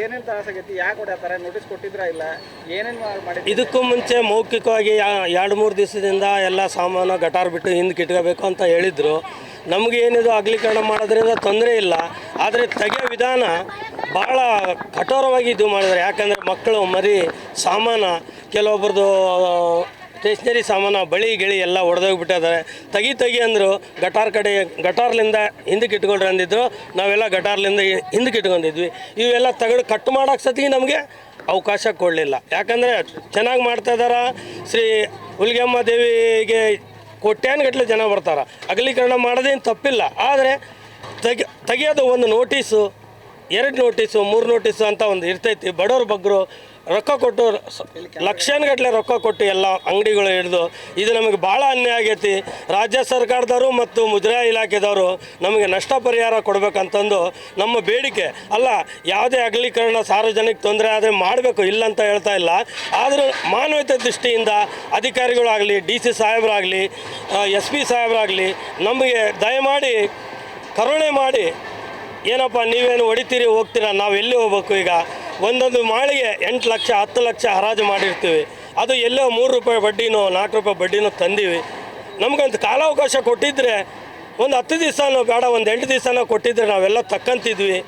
ಏನೇನ್ ತ್ರಾಸ ಆಗೈತಿ ಯಾಕೆ ನೋಟಿಸ್ ಕೊಟ್ಟಿದ್ರ ಇಲ್ಲ? ಏನೇನ್ ಇದಕ್ಕೂ ಮುಂಚೆ ಮೌಖಿಕವಾಗಿ ಎರಡು ಮೂರು ದಿವಸದಿಂದ ಎಲ್ಲ ಸಾಮಾನು ಗಟಾರ್ ಬಿಟ್ಟು ಹಿಂದಕ್ಕೆ ಇಟ್ಕೋಬೇಕು ಅಂತ ಹೇಳಿದರು. ನಮಗೆ ಏನಿದು ಅಗಲೀಕರಣ ಮಾಡೋದ್ರಿಂದ ತೊಂದರೆ ಇಲ್ಲ. ಆದರೆ ತೆಗೆಯೋ ವಿಧಾನ ಭಾಳ ಕಠೋರವಾಗಿ ಇದು ಮಾಡಿದ್ರು ಯಾಕಂದರೆ ಮಕ್ಕಳು ಮರಿ ಸಾಮಾನು, ಕೆಲವೊಬ್ರದ್ದು ಸ್ಟೇಷ್ನರಿ ಸಾಮಾನು, ಬಳಿ ಗಿಳಿ ಎಲ್ಲ ಒಡೆದೋಗ್ಬಿಟ್ಟಿದ್ದಾರೆ ತಗಿ ತೆಗಿ ಅಂದರು, ಗಟಾರ್ ಕಡೆ, ಗಟಾರ್ಲಿಂದ ಹಿಂದಕ್ಕೆ ಇಟ್ಕೊಳ್ರಿ ಅಂದಿದ್ರು. ನಾವೆಲ್ಲ ಗಟಾರ್ಲಿಂದ ಹಿಂದಕ್ಕೆ ಇಟ್ಕೊಂಡಿದ್ವಿ. ಇವೆಲ್ಲ ತೆಗೆದು ಕಟ್ ಮಾಡೋಕೆ ಸತಿ ನಮಗೆ ಅವಕಾಶ ಕೊಡಲಿಲ್ಲ. ಯಾಕಂದರೆ ಚೆನ್ನಾಗಿ ಮಾಡ್ತಾ ಶ್ರೀ ಹುಲಿಗೆಮ್ಮ ದೇವಿಗೆ ಕೋಟ್ಯಾನುಗಟ್ಟಲೆ ಜನ ಬರ್ತಾರೆ. ಅಗಲೀಕರಣ ಮಾಡೋದೇನು ತಪ್ಪಿಲ್ಲ. ಆದರೆ ತೆಗಿ, ತೆಗಿಯೋದು ಒಂದು ನೋಟೀಸು, ಎರಡು ನೋಟೀಸು, ಮೂರು ನೋಟೀಸು ಅಂತ ಒಂದು ಇರ್ತೈತಿ. ಬಡವ್ರ ಬಗ್ಗರು ರೊಕ್ಕ ಕೊಟ್ಟು ಲಕ್ಷಾನುಗಟ್ಟಲೆ ರೊಕ್ಕ ಕೊಟ್ಟು ಎಲ್ಲ ಅಂಗಡಿಗಳು ಹಿಡಿದು, ಇದು ನಮಗೆ ಭಾಳ ಅನ್ಯಾಯ ಆಗೈತಿ. ರಾಜ್ಯ ಸರ್ಕಾರದವರು ಮತ್ತು ಮುದ್ರಾ ಇಲಾಖೆದವರು ನಮಗೆ ನಷ್ಟ ಪರಿಹಾರ ಕೊಡಬೇಕಂತಂದು ನಮ್ಮ ಬೇಡಿಕೆ. ಅಲ್ಲ, ಯಾವುದೇ ಅಗಲೀಕರಣ ಸಾರ್ವಜನಿಕ ತೊಂದರೆ ಆದರೆ ಮಾಡಬೇಕು ಇಲ್ಲ ಅಂತ ಹೇಳ್ತಾ ಇಲ್ಲ. ಆದರೂ ಮಾನವೀಯತೆ ದೃಷ್ಟಿಯಿಂದ ಅಧಿಕಾರಿಗಳಾಗಲಿ, ಡಿ ಸಿ ಸಾಹೇಬರಾಗಲಿ ಎಸ್ ಪಿ ಸಾಹೇಬರಾಗಲಿ ನಮಗೆ ದಯಮಾಡಿ, ಕರುಣೆ ಮಾಡಿ, ಏನಪ್ಪ ನೀವೇನು ಹೊಡಿತೀರಿ, ಹೋಗ್ತೀರಾ, ನಾವು ಎಲ್ಲಿ ಹೋಗ್ಬೇಕು ಈಗ? ಒಂದೊಂದು ಮಾಳಿಗೆ ಎಂಟು ಲಕ್ಷ, ಹತ್ತು ಲಕ್ಷ ಹರಾಜು ಮಾಡಿರ್ತೀವಿ. ಅದು ಎಲ್ಲೋ ಮೂರು ರೂಪಾಯಿ ಬಡ್ಡಿನೋ, ನಾಲ್ಕು ರೂಪಾಯಿ ಬಡ್ಡಿನೋ ತಂದೀವಿ. ನಮಗಂತ ಕಾಲಾವಕಾಶ ಕೊಟ್ಟಿದ್ದರೆ ಒಂದು ಹತ್ತು ದಿವಸನೋ ಬೇಡ, ಒಂದು ಎಂಟು ದಿವಸನೋ ಕೊಟ್ಟಿದ್ದರೆ ನಾವೆಲ್ಲ ತಕ್ಕಂತಿದ್ವಿ.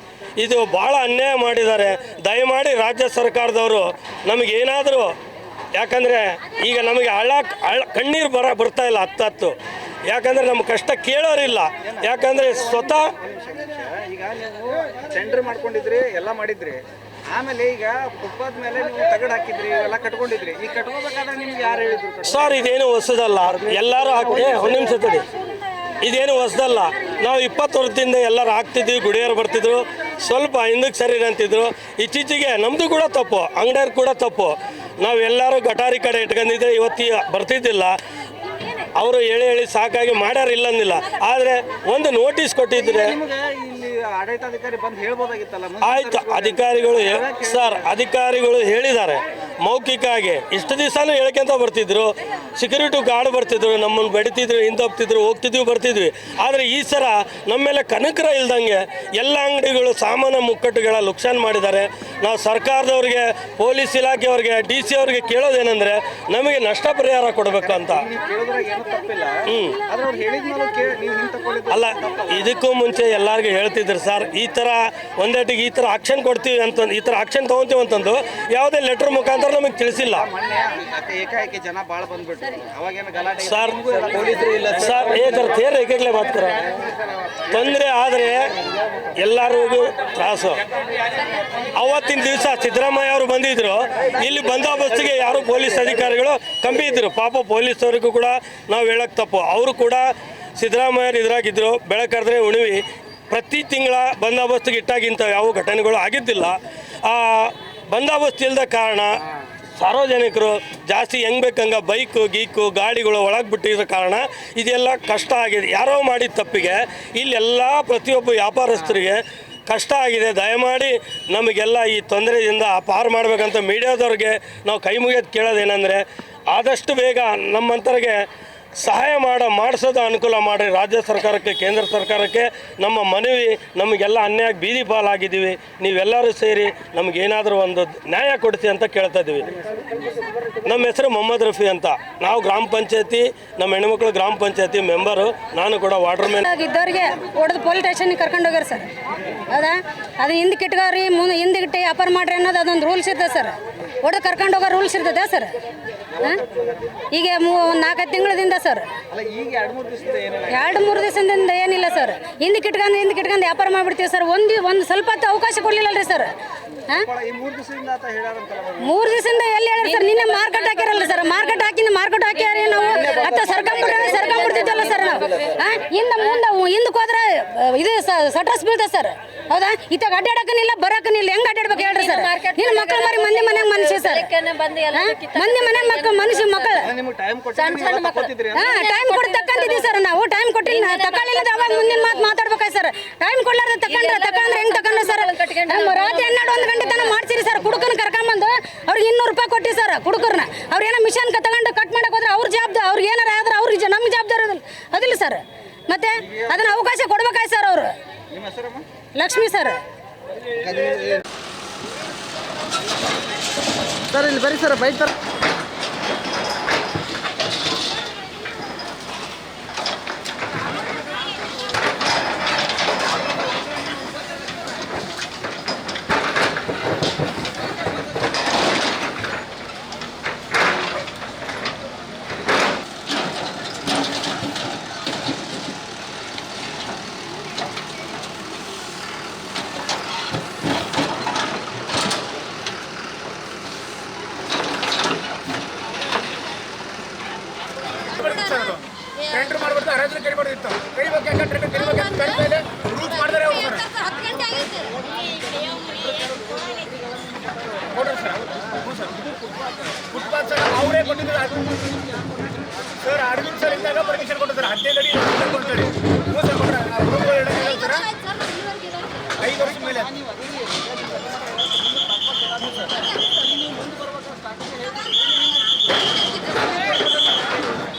ಇದು ಭಾಳ ಅನ್ಯಾಯ ಮಾಡಿದ್ದಾರೆ. ದಯಮಾಡಿ ರಾಜ್ಯ ಸರ್ಕಾರದವರು ನಮಗೇನಾದರೂ ಯಾಕಂದರೆ ಈಗ ನಮಗೆ ಹಳ್ಳ ಹಳ್ಳ, ಕಣ್ಣೀರು ಬರ, ಬರ್ತಾ ಇಲ್ಲ ಹತ್ತತ್ತು ಹತ್ತು. ಯಾಕಂದರೆ ನಮ್ಮ ಕಷ್ಟ ಕೇಳೋರಿಲ್ಲ. ಯಾಕಂದರೆ ಸ್ವತಃ ಈಗ ನೀವು ಮಾಡ್ಕೊಂಡಿದ್ರಿ, ಎಲ್ಲ ಮಾಡಿದ್ರಿ. ಆಮೇಲೆ ಈಗ ಫುಟ್ಪಾತ್ ಮೇಲೆ ನೀವು ತಗಡ್ ಹಾಕಿದ್ರಿ ಇವೆಲ್ಲ ಕಟ್ಕೊಂಡಿದ್ರಿ. ಈ ಕಟ್ಕೋಬೇಕಾದ್ರೆ ನಿಮ್ಗೆ ಯಾರು ಹೇಳಿದ್ರು ಸರ್? ಇದೇನು ಹೊಸದಲ್ಲ. ಎಲ್ಲರೂ ಹಾಕಿ ಒಂದು ನಿಮಿಷ ತಡಿ ಇದೇನು ಹೊಸದಲ್ಲ. ನಾವು ಇಪ್ಪತ್ತು ವರ್ಷದಿಂದ ಎಲ್ಲರೂ ಹಾಕ್ತಿದ್ವಿ ಗುಡಿಯರು ಬರ್ತಿದ್ರು. ಸ್ವಲ್ಪ ಹಿಂದಕ್ಕೆ ಸರಿ ಅಂತಿದ್ರು. ಇತ್ತೀಚೆಗೆ ನಮ್ಮದು ಕೂಡ ತಪ್ಪು ಅಂಗಡಿಯವ್ರು ಕೂಡ ತಪ್ಪು. ನಾವೆಲ್ಲರೂ ಗಟಾರಿ ಕಡೆ ಇಟ್ಕೊಂಡಿದ್ರೆ ಇವತ್ತಿ ಬರ್ತಿದ್ದಿಲ್ಲ. ಅವರು ಹೇಳಿ ಹೇಳಿ ಸಾಕಾಗಿ ಮಾಡ್ಯಾರ ಇಲ್ಲಂದಿಲ್ಲ ಆದರೆ ಒಂದು ನೋಟಿಸ್ ಕೊಟ್ಟಿದ್ರೆ ಆಡಳಿತಾಧಿಕಾರಿ ಬಂದು ಹೇಳ್ಬೋದಾಗಿತ್ತಲ್ಲ? ಆಯ್ತು ಅಧಿಕಾರಿಗಳು ಸರ್ ಅಧಿಕಾರಿಗಳು ಹೇಳಿದ್ದಾರೆ. ಮೌಖಿಕ ಆಗಿ ಇಷ್ಟು ದಿವಸನೂ ಹೇಳ್ಕೊಂತ ಬರ್ತಿದ್ರು. ಸೆಕ್ಯೂರಿಟಿ ಗಾರ್ಡ್ ಬರ್ತಿದ್ರು ನಮ್ಮನ್ನು ಬೆಡಿತಿದ್ರು ಹಿಂದೋಗ್ತಿದ್ರು ಹೋಗ್ತಿದ್ವಿ ಬರ್ತಿದ್ವಿ. ಆದರೆ ಈ ಸಲ ನಮ್ಮ ಮೇಲೆ ಕನಕರ ಇಲ್ದಂಗೆ ಎಲ್ಲ ಅಂಗಡಿಗಳು ಸಾಮಾನ್ಯ ಮುಕ್ಕಟ್ಟುಗಳ ಲುಕ್ಸಾನ್ ಮಾಡಿದ್ದಾರೆ. ನಾವು ಸರ್ಕಾರದವ್ರಿಗೆ ಪೊಲೀಸ್ ಇಲಾಖೆಯವ್ರಿಗೆ ಡಿ ಸಿ ಅವ್ರಿಗೆ ಕೇಳೋದೇನೆಂದರೆ ನಮಗೆ ನಷ್ಟ ಪರಿಹಾರ ಕೊಡಬೇಕು ಅಂತ ಅಲ್ಲ ಇದಕ್ಕೂ ಮುಂಚೆ ಎಲ್ಲರಿಗೂ ಹೇಳ್ತಿದ್ರು ಸರ್ ಈ ಥರ ಒಂದೇಟಿಗೆ ಈ ಥರ ಆಕ್ಷನ್ ಕೊಡ್ತೀವಿ ಅಂತ ಈ ಥರ ಆಕ್ಷನ್ ತೊಗೊತೀವಿ ಅಂತಂದು ಯಾವುದೇ ಲೆಟರ್ ಮುಖಾಂತರ ನಮಗೆ ತಿಳಿಸಿಲ್ಲ. ಜನ ಭಾಳ ಸರ್ ಸರ್ ಏ ಸರ್ ತೇರ ಏಕಗ್ಲೆ ಮಾತ್ರ ತೊಂದರೆ ಆದರೆ ಎಲ್ಲರಿಗೂ ತ್ರಾಸು. ಅವತ್ತಿನ ದಿವಸ ಸಿದ್ದರಾಮಯ್ಯ ಅವರು ಬಂದಿದ್ರು. ಇಲ್ಲಿ ಬಂದೋಬಸ್ತಿಗೆ ಯಾರು ಪೊಲೀಸ್ ಅಧಿಕಾರಿಗಳು ಕಮ್ಮಿ ಇದ್ರು. ಪಾಪ ಪೊಲೀಸವ್ರಿಗೂ ಕೂಡ ನಾವು ಹೇಳಕ್ ತಪ್ಪು. ಅವರು ಕೂಡ ಸಿದ್ದರಾಮಯ್ಯರು ಇದ್ರಾಗಿದ್ದರು ಬೆಳಕರೆದ್ರೆ ಉಣಿವಿ. ಪ್ರತಿ ತಿಂಗಳ ಬಂದೋಬಸ್ತಿಗೆ ಇಟ್ಟಾಗಿಂತ ಯಾವ ಘಟನೆಗಳು ಆಗಿದ್ದಿಲ್ಲ. ಆ ಬಂದೋಬಸ್ತ್ ಇಲ್ಲದ ಕಾರಣ ಸಾರ್ವಜನಿಕರು ಜಾಸ್ತಿ ಹೆಂಗ್ ಬೇಕಂಗ ಬೈಕು, ಗೀಕು, ಗಾಡಿಗಳು ಒಳಗೆ ಬಿಟ್ಟಿರೋ ಕಾರಣ ಇದೆಲ್ಲ ಕಷ್ಟ ಆಗಿದೆ. ಯಾರೋ ಮಾಡಿದ ತಪ್ಪಿಗೆ ಇಲ್ಲೆಲ್ಲ ಪ್ರತಿಯೊಬ್ಬ ವ್ಯಾಪಾರಸ್ಥರಿಗೆ ಕಷ್ಟ ಆಗಿದೆ. ದಯಮಾಡಿ ನಮಗೆಲ್ಲ ಈ ತೊಂದರೆಯಿಂದ ಪಾರು ಮಾಡಬೇಕಂತ ಮೀಡಿಯಾದವ್ರಿಗೆ ನಾವು ಕೈ ಮುಗಿಯೋದು ಕೇಳೋದೇನೆಂದರೆ ಆದಷ್ಟು ಬೇಗ ನಮ್ಮಂತರಿಗೆ ಸಹಾಯ ಮಾಡ ಮಾಡಿಸೋದು ಅನುಕೂಲ ಮಾಡಿ ರಾಜ್ಯ ಸರ್ಕಾರಕ್ಕೆ, ಕೇಂದ್ರ ಸರ್ಕಾರಕ್ಕೆ ನಮ್ಮ ಮನವಿ, ನಮಗೆಲ್ಲ ಅನ್ಯಾಯ ಬೀದಿ ಪಾಲಾಗಿದ್ದೀವಿ. ನೀವೆಲ್ಲರೂ ಸೇರಿ ನಮಗೇನಾದರೂ ಒಂದು ನ್ಯಾಯ ಕೊಡಿಸಿ ಅಂತ ಕೇಳ್ತಾ ಇದ್ದೀವಿ. ನಮ್ಮ ಹೆಸರು ಮೊಹಮ್ಮದ್ ರಫಿ ಅಂತ. ನಾವು ಗ್ರಾಮ ಪಂಚಾಯತಿ, ನಮ್ಮ ಹೆಣ್ಮಕ್ಳು ಗ್ರಾಮ ಪಂಚಾಯತಿ ಮೆಂಬರು. ನಾನು ಕೂಡ ವಾಟರ್ ಮ್ಯಾನ್ ಇದ್ದವ್ರಿಗೆ ಹೊಡೆದು ಪೊಲೀಸ್ ಸ್ಟೇಷನ್ಗೆ ಕರ್ಕೊಂಡು ಹೋಗ್ಯಾರ ಸರ್. ಹೌದಾ? ಅದು ಹಿಂದಕ್ಕೆ ಇಟ್ಕೋರಿ ಮುಂದೆ ಹಿಂದಕ್ಕೆ ವ್ಯಾಪಾರ ಮಾಡ್ರಿ ಅನ್ನೋದು ಅದೊಂದು ರೂಲ್ಸ್ ಇರ್ತದೆ ಸರ್. ಹೊಡೆದು ಕರ್ಕೊಂಡು ಹೋಗೋ ರೂಲ್ಸ್ ಇರ್ತದೆ ಸರ್. ಈಗ ಮೂ ಒಂದು ನಾಲ್ಕೈದು ತಿಂಗಳದಿಂದ ಸರ್. ಅಲ್ಲ ಈಗ ಎರಡು ಮೂರು ದಿವಸದಿಂದ ಏನಿಲ್ಲ. ಸರ್. ಹಿಂದಕ್ಕೆ ಇಟ್ಕೊಂಡು ಹಿಂದಕ್ಕೆ ಇಟ್ಕೊಂಡು ವ್ಯಾಪಾರ ಮಾಡಿಬಿಡ್ತೀವಿ ಸರ್. ಒಂದು ಒಂದು ಸ್ವಲ್ಪ ಹೊತ್ತು ಅವಕಾಶ ಕೊಡಲಿಲ್ಲ ರೀ ಸರ್ ಮೂರು ದಿವಸದಿಂದ ಎಲ್ಲಿ ಹೇಳಿ ಸರ್? ನಿನ್ನೆ ಮಾರ್ಕೆಟ್ ಹಾಕಿರಲ್ಲ ಸರ್. ಮಾರ್ಕೆಟ್ ಹಾಕಿಂದ ಮಾರ್ಕೆಟ್ ಹಾಕ್ಯಾರಿ ನಾವು? ಅತ್ತ ಸರ್ಕಾರ ಸರ್ಕೊಂಬಿಡ್ತಿದ್ವಲ್ಲ ಸರ್ ನಾವು. ಹಿಂದ ಹಿಂದೆ ಮುಂದೆ ಹಿಂದಕ್ಕೆ ಹೋದ್ರೆ ಇದು ಸಟ್ರಸ್ ಬೀಳ್ತದೆ ಸರ್. ಹೌದಾ? ಇತ್ತಾಗ ಅಡ್ಡಾಡಕನಿಲ್ಲ ಬರಕನಿಲ್ಲ ಹೆಂಗ್ ಅಡ್ಡಾಡ್ಬೇಕು ಹೇಳ್ರಿ ಸರ್. ನಿನ್ನ ಮಕ್ಕಳು ಮರಿ ಮಂದಿ ಮನೆಗೆ ಮನುಷ್ಯ? ಮಂದಿ ಮನೆ ಮಕ್ಕಳು ಮನುಷ್ಯ ಮಕ್ಕಳು ನಿಮ್ಗೆ ಟೈಮ್ ಕೊಟ್ಟಿದ್ರಿ ಹಾ ಟೈಮ್ ಕೊಟ್ಟು ತಕ್ಕಂತಿದ್ದೀವಿ ಸರ್ ನಾವು ಟೈಮ್ ಕೊಟ್ಟಿಲ್ಲ. ತಕೊಳ್ಳಿಲ್ಲ ಅವಾಗ ಮುಂದಿನ ಮಾತು ಮಾತಾಡ್ಬೇಕಾಯ್ತು ಸರ್. ಟೈಮ್ ಕೊಡ್ಲಾರ್ದ ತಕೊಂಡ್ರೆ ತಕೊಂಡ್ರೆ ಹೆಂಗ್ ತಕೊಂಡ್ರೆ ಸರ್? ನಮ್ಮ ರಾತ್ರಿ ಹನ್ನೆರಡು ಒಂದು ಗಂಟೆ ತನಕ ಮಾಡ್ಸಿರಿ ಸರ್ ಕುಡುಕನ ಕರ್ಕೊಂಬಂದು ಅವ್ರಿಗೆ ಇನ್ನೂರು ರೂಪಾಯಿ ಕೊಟ್ಟಿ ಸರ್ ಕುಡುಕರ್ನ. ಅವ್ರು ಏನೋ ಮಿಷನ್ ತಗೊಂಡು ಕಟ್ ಮಾಡಕ್ ಹೋದ್ರೆ ಅವ್ರ ಜವಾಬ್ದಾರಿ ಅವ್ರಿಗೆ ಏನಾರ ಆದ್ರೆ ಅವ್ರಿಗೆ ನಮ್ಗೆ ಜವಾಬ್ದಾರಿ ಅದಿಲ್ಲ ಅದಿಲ್ಲ ಸರ್. ಮತ್ತೆ ಅದನ್ನ ಅವಕಾಶ ಕೊಡ್ಬೇಕಾಯ್ ಸರ್ ಅವರು. ಲಕ್ಷ್ಮಿ ಸರ್. ಸರ್ ಇಲ್ಲಿ ಬರೀ ಸರ್ ಬೈಕ್ ಸರ್ ಟೆಂಡರ್ ಮಾಡ್ಬಿಟ್ಟು ಅರಾಜು ಕಡಿಬಾರ್ದಿತ್ತು ಕಡಿಬೇಕು ಯಾಕೆ ಟೆಂಡರ್ ಕಡಿಬೇಕು ಅಂತ ಕಡಿದ ಮೇಲೆ ರೂಲ್ಸ್ ಮಾಡಿದಾರೆ ಅವ್ರು ಸರ್ ಹತ್ತು ಗಂಟೆ ಆಗಿತ್ತು ಕೊಡ್ರಿ ಸರ್ ಹ್ಞೂ ಸರ್ ಫುಟ್ಪಾತ್ ಸರ್ ಅವರೇ ಕೊಟ್ಟಿದ್ರು ಅದು ಸರ್ ಅರವಿಂದ್ ಸರ್ ಇದ್ದಾಗ ಪರ್ಮಿಷನ್ ಕೊಟ್ಟಿದ್ರು ಹದಿನೈದು ಅಡಿ ಕೊಡ್ತಾರೆ. ಹ್ಞೂ ಸರ್ ಸರ್ ಸರ್ ಇದಾವೆ. ಐದು ವರ್ಷ ಮೇಲೆ.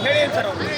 ಹೇಳಿ ಸರ್ ಅವರು.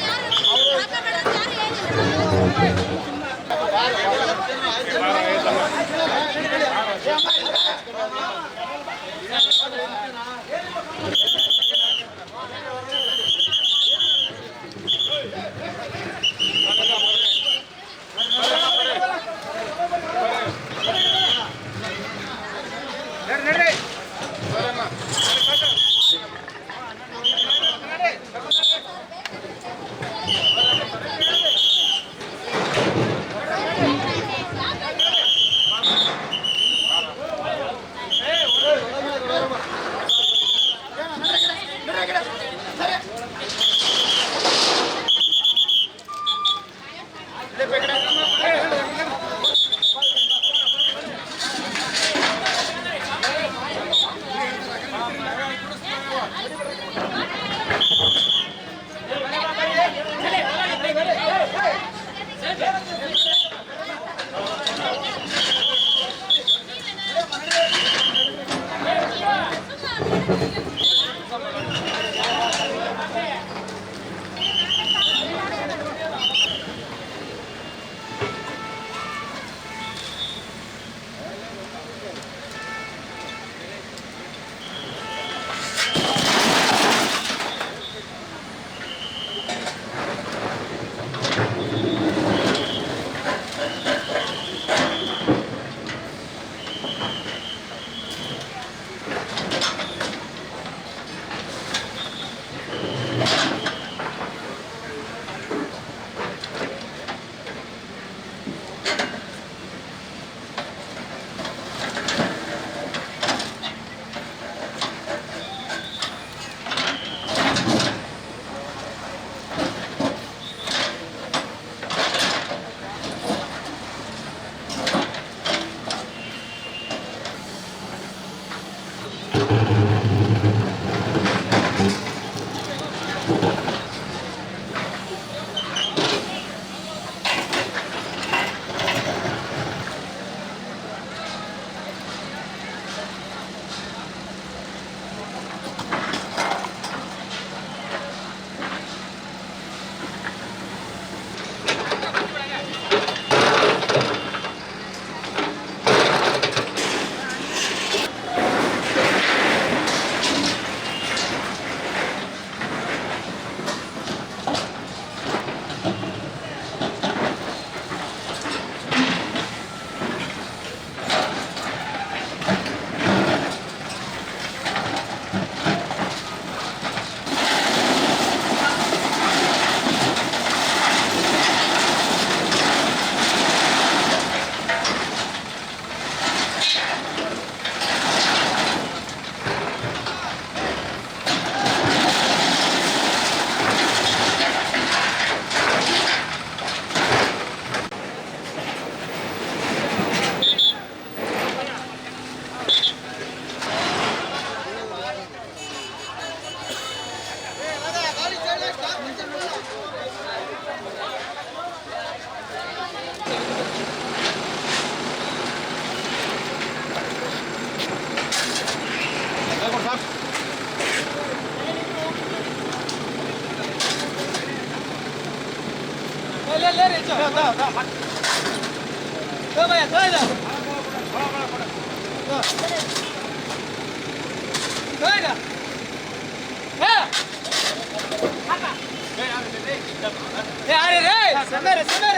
अरे रे समर समर